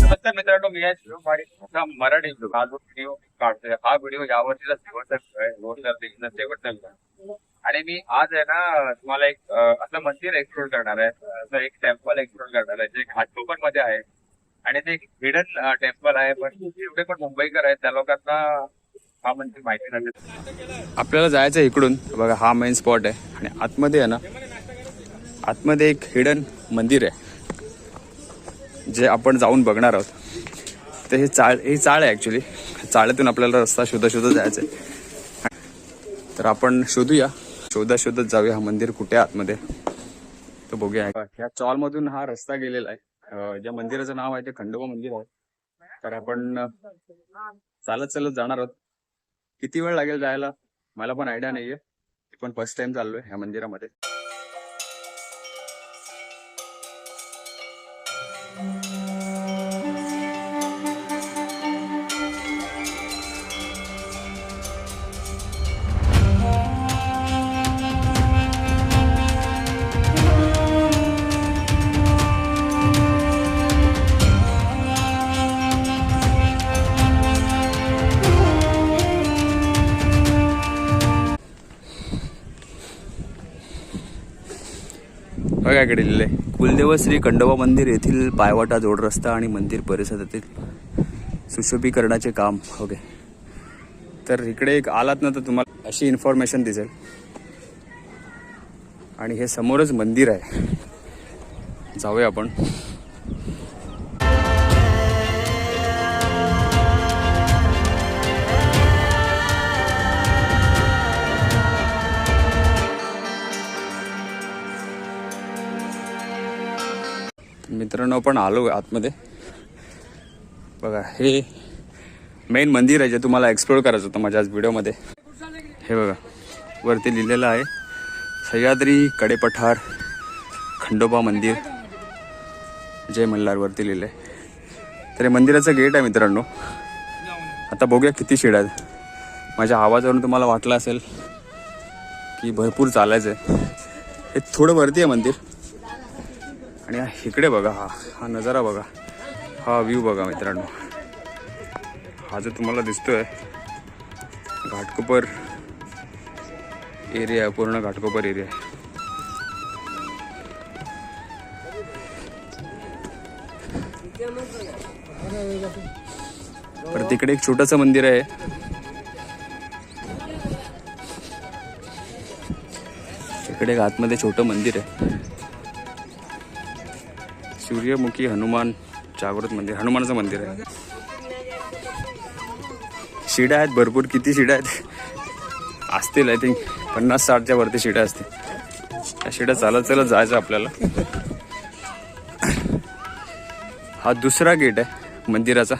नमस्कार मित्रांनो मी आहे शिव मराठी व्हिडिओ काढतोय. हा व्हिडिओ यावर्षीचा शेवटचा आहे. रोडचा शेवटचा. आणि मी आज आहे ना तुम्हाला एक असं मंदिर एक्सप्लोर करणार आहे. असं एक टेम्पल एक्सप्लोर करणार आहे जे घाटकोपरमध्ये आहे. आणि ते हिडन टेम्पल आहे पण एवढे पण मुंबईकर आहेत त्या लोकांना हा मंदिर माहिती नाही. आपल्याला जायचं आहे इकडून. बघा हा मेन स्पॉट आहे. आणि आतमध्ये आहे ना आतमध्ये एक हिडन मंदिर आहे जे आपण जाऊन बघणार आहोत. तर हे चाळ ही चाळ आहे ॲक्च्युली चाळेतून आपल्याला रस्ता शोधा शोधा जायचं आहे तर आपण शोधूया. शोधा शोधत जाऊया हा मंदिर कुठे आतमध्ये. तर बघूया. ह्या चॉल मधून हा रस्ता गेलेला आहे. ज्या मंदिराचं नाव आहे ते खंडोबा मंदिर आहे. तर आपण चालत चालत जाणार आहोत. किती वेळ लागेल जायला? मला पण आयडिया नाहीये. पण फर्स्ट टाइम चाललोय ह्या मंदिरामध्ये. बघा इकडे लिहिलंय. कुलदेव श्री खंडोबा मंदिर येथील पायवाटा जोड रस्ता आणि मंदिर परिसरातील सुशोभीकरणाचे काम. ओके. तर इकडे एक आलात ना तर तुम्हाला अशी इन्फॉर्मेशन दिसेल. आणि हे समोरच मंदिर आहे. जाऊया आपण. मित्रांनो आपण आलो आतमध्ये. बघा हे मेन मंदिर आहे जे तुम्हाला एक्सप्लोर करायचं होतं माझ्या आज व्हिडिओमध्ये हे बघा वरती लिहिलेलं आहे सह्याद्री कडेपठार खंडोबा मंदिर. जय मल्हार वरती लिहिलं आहे तर हे मंदिराचं गेट आहे मित्रांनो. आता बघूया किती शिड आहेत. माझ्या आवाजावरून तुम्हाला वाटलं असेल की भरपूर चालायचं आहे हे थोडं वरती आहे मंदिर. आणि इकडे बघा हा हा नजारा बघा हा व्ह्यू बघा मित्रांनो. हा जो तुम्हाला दिसतोय घाटकोपर एरिया पूर्ण घाटकोपर एरिया परत तिकडे एक छोटंसं मंदिर आहे. इकडे एक आतमध्ये छोटं मंदिर आहे. सूर्यमुखी हनुमान जागृत मंदिर हनुमानाचं मंदिर आहे. शिड्या आहेत भरपूर. किती शिड्या आहेत? असतील आय थिंक पन्नास साठच्या वरती शिड्या असतील. त्या शिड्या चालत चालत जायचं आपल्याला. हा दुसरा गेट आहे मंदिराचा.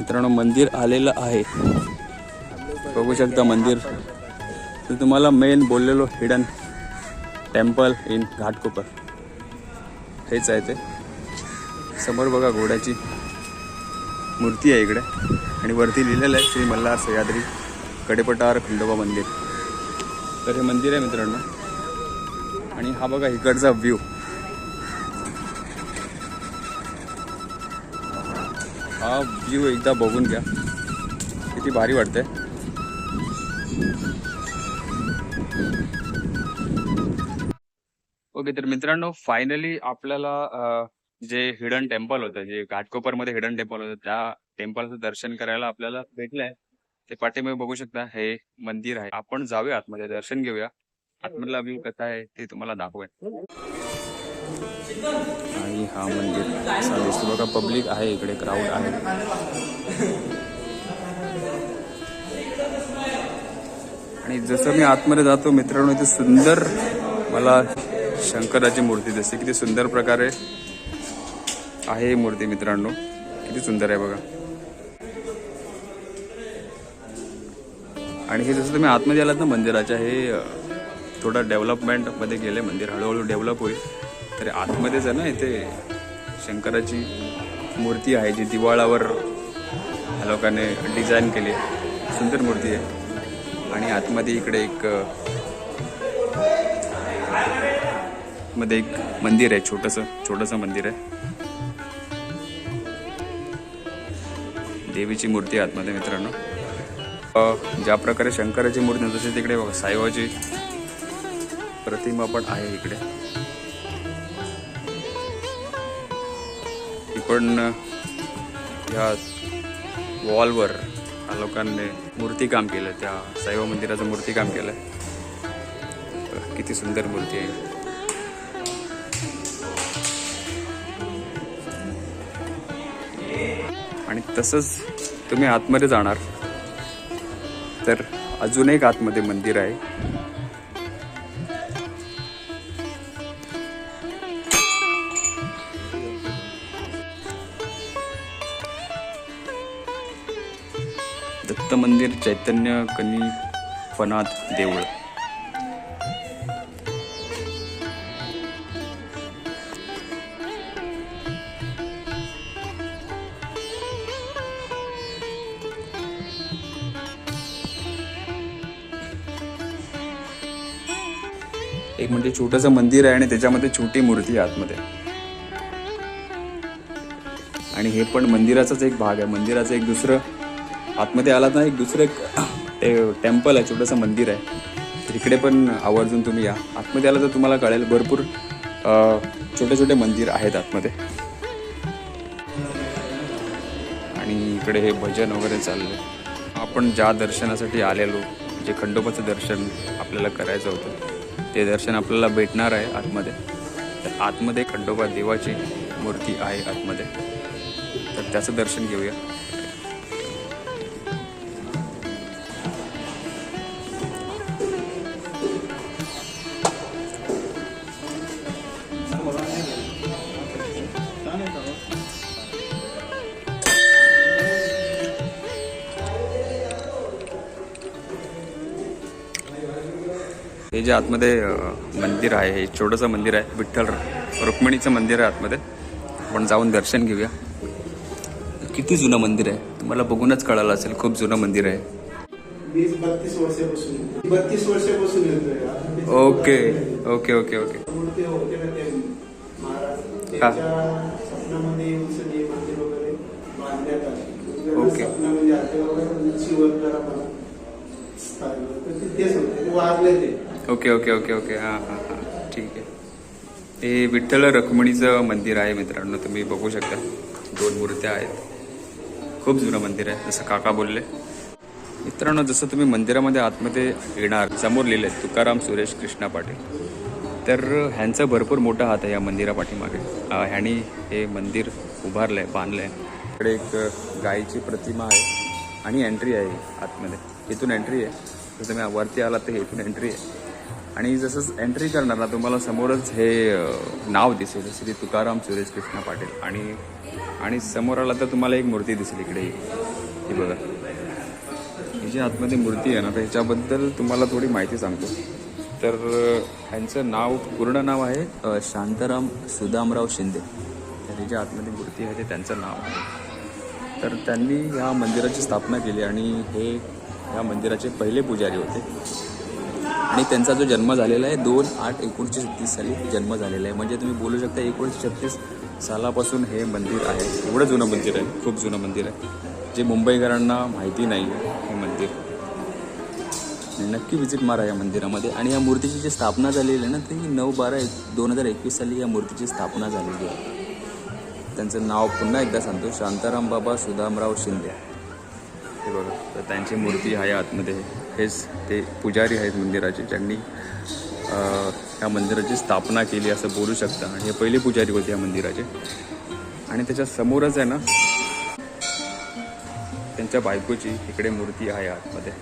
मित्रांनो मंदिर आलेलं आहे. बघू शकता मंदिर. तर तुम्हाला मेन बोललेलो हिडन टेम्पल इन घाटकोपर. हेच आहे ते. समोर बघा घोड्याची मूर्ती आहे इकडे. आणि वरती लिहिलेलं आहे श्री मल्हार सह्याद्री कडेपटार खंडोबा मंदिर. तर हे मंदिर आहे मित्रांनो. आणि हा बघा इकडचा व्ह्यू हा व्ह्यू एकदा बघून घ्या. किती भारी वाटतंय. ओके तर मित्रांनो फायनली आपल्याला जे हिडन टेम्पल होतं जे घाटकोपरमध्ये हिडन टेम्पल होतं त्या टेम्पलचं दर्शन करायला आपल्याला भेटलंय. ते पाठीमध्ये बघू शकता हे मंदिर आहे. आपण जाऊया आतमध्ये दर्शन घेऊया. आतमधला व्ह्यू कसा आहे ते तुम्हाला दाखवेन. आणि हा मंदिर असा दिसतो. बघा पब्लिक आहे इकडे क्राऊड आहे. आणि जसं मी आतमध्ये जातो मित्रांनो इथे सुंदर मला शंकराची मूर्ती दिसते. किती सुंदर प्रकारे आहे ही मूर्ती मित्रांनो. किती सुंदर आहे बघा. आणि हे जसं तुम्ही आतमध्ये आलात ना मंदिराच्या हे अ, थोडं डेव्हलपमेंटमध्ये गेले मंदिर हळूहळू डेव्हलप होईल. तर आतमध्येच आहे ना इथे शंकराची मूर्ती आहे जी दिवाळावर ह्या लोकांनी डिझाईन केली आहे. सुंदर मूर्ती आहे. आणि आतमध्ये इकडे एक मध्ये एक मंदिर आहे छोटंसं छोटंसं मंदिर आहे. देवीची मूर्ती आहे आतमध्ये मित्रांनो. ज्या प्रकारे शंकराची मूर्ती तशी तिकडे बघा साईबाबाची प्रतिमा पण आहे इकडे. आपण पण वॉलवर ह्या लोकांनी मूर्तीकाम केलं त्या साईबा मंदिराचं मूर्तीकाम केलं. किती सुंदर मूर्ती आहे. आणि तसंच तुम्ही आतमध्ये जाणार. तर अजून एक आतमध्ये मंदिर आहे. दत्त मंदिर चैतन्य कनिफनाथ देऊळ. एक म्हणजे छोटंसं मंदिर आहे आणि त्याच्यामध्ये छोटी मूर्ती आहे आतमध्ये. आणि हे पण मंदिराचाच एक भाग आहे. मंदिराचं एक दुसरं आतमध्ये आलात ना एक दुसरं एक ते टेम्पल आहे छोटंसं मंदिर आहे. तर इकडे पण आवर्जून तुम्ही या. आतमध्ये आला तर तुम्हाला कळेल भरपूर छोटे छोटे मंदिर आहेत आतमध्ये. आणि इकडे हे भजन वगैरे चाललं आपण ज्या दर्शनासाठी आलेलो जे खंडोबाचं दर्शन आपल्याला करायचं होतं ते दर्शन आपल्याला भेटणार आहे आतमध्ये. तर आतमध्ये खंडोबा देवाची मूर्ती आहे आतमध्ये. तर त्याचं दर्शन घेऊया. हे जे आतमध्ये मंदिर आहे हे छोटंसं मंदिर आहे विठ्ठल रुक्मिणीचं मंदिर आहे आतमध्ये. आपण जाऊन दर्शन घेऊया. किती जुनं मंदिर आहे? तुम्हाला बघूनच कळालं असेल खूप जुनं मंदिर आहे. Okay okay okay okay. आले. ओके. वाजले ते. Okay okay okay okay. हां हां हां. ठीक आहे. हे विठ्ठल रखमणीचं मंदिर आहे मित्रांनो तुम्ही बघू शकता. दोन मूर्त्या आहेत. खूप जुनं मंदिर आहे जसं काका बोलले. मित्रांनो जसं तुम्ही मंदिरामध्ये आतमध्ये येणार समोर लिहिलं आहे तुकाराम सुरेश कृष्णा पाटील. तर ह्यांचा भरपूर मोठा हात आहे या मंदिरापाठीमागे. ह्यानी ह्यांनी हे मंदिर उभारलं आहे बांधलं आहे इकडे एक गायीची प्रतिमा आहे आणि एंट्री आहे आतमध्ये. इथून एंट्री आहे. जर तुम्ही वरती आला तर इथून एंट्री आहे. आणि जसं एंट्री करणार ना तुम्हाला समोरच हे नाव दिसेल. श्री तुकाराम सुरेश कृष्णा पाटील. आणि आणि समोर आला तर तुम्हाला एक मूर्ती दिसेल इकडे. ही बघा. ही जी आतमध्ये मूर्ती आहे ना तर ह्याच्याबद्दल तुम्हाला थोडी माहिती सांगतो. तर ह्यांचं नाव पूर्ण नाव आहे शांताराम सुदामराव शिंदे. तर ही जी आतमध्ये मूर्ती आहे ते त्यांचं नाव आहे. तर त्यांनी ह्या मंदिराची स्थापना केली आणि हे ह्या मंदिराचे पहिले पुजारी होते. आणि त्यांचा जो जन्म झालेला आहे दोन आठ एकोणीसशे छत्तीस साली जन्म झालेला आहे. म्हणजे तुम्ही बोलू शकता एकोणीसशे छत्तीस सालापासून हे मंदिर आहे. एवढं जुनं मंदिर आहे खूप जुनं मंदिर आहे. जे मुंबईकरांना माहिती नाही हे मंदिर. नक्की विजिट मारा या मंदिरामध्ये. आणि या मूर्तीची जी स्थापना झालेली आहे ना ती नऊ बारा एक दोन हजार एकवीस साली या मूर्तीची स्थापना झालेली आहे. त्यांचं नाव पुन्हा एकदा सांगतो. शांताराम बाबा सुदामराव शिंदे. हे बघा तर त्यांची मूर्ती आहे आतमध्ये. हेच ते पुजारी आहेत मंदिराचे ज्यांनी या मंदिराची स्थापना केली असं बोलू शकता. आणि हे पहिले पुजारी होते या मंदिराचे. आणि त्याच्या समोरच आहे ना त्यांच्या बायकोची इकडे मूर्ती आहे आतमध्ये.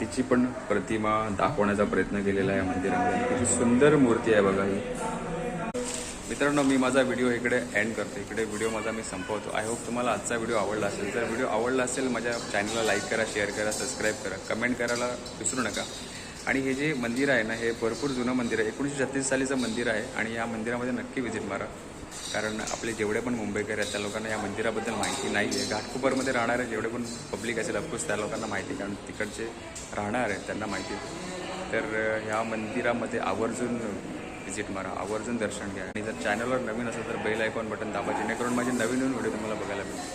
तिची पण प्रतिमा दाखवण्याचा प्रयत्न केलेला आहे या मंदिरामध्ये. किती सुंदर मूर्ती आहे बघा ही. मित्रांनो मी माझा व्हिडिओ इकडे एंड करतो. इकडे व्हिडिओ माझा मी संपवतो. आय होप तुम्हाला आजचा व्हिडिओ आवडला असेल. जर व्हिडिओ आवडला असेल माझ्या चॅनलला लाईक करा शेअर करा सबस्क्राईब करा. कमेंट करायला विसरू नका. आणि हे जे मंदिर आहे ना हे भरपूर जुनं मंदिर आहे. एकोणीसशे छत्तीस सालीचं मंदिर आहे आणि या मंदिरामध्ये नक्की व्हिजिट मारा. कारण आपले जेवढे पण मुंबईकर आहेत त्या लोकांना या मंदिराबद्दल माहिती नाही आहे घाटकोपरमध्ये राहणारे जेवढे पण पब्लिक असेल अफकोर्स त्या लोकांना माहिती कारण तिकडचे राहणार आहेत त्यांना माहिती तर ह्या मंदिरामध्ये आवर्जून व्हिजिट मारा आवर्जून दर्शन घ्या. आणि जर चॅनलवर नवीन असेल तर बेल आयकॉन बटन दाबा जेणेकरून माझे नवीन नवीन व्हिडिओ तुम्हाला बघायला मिळतील.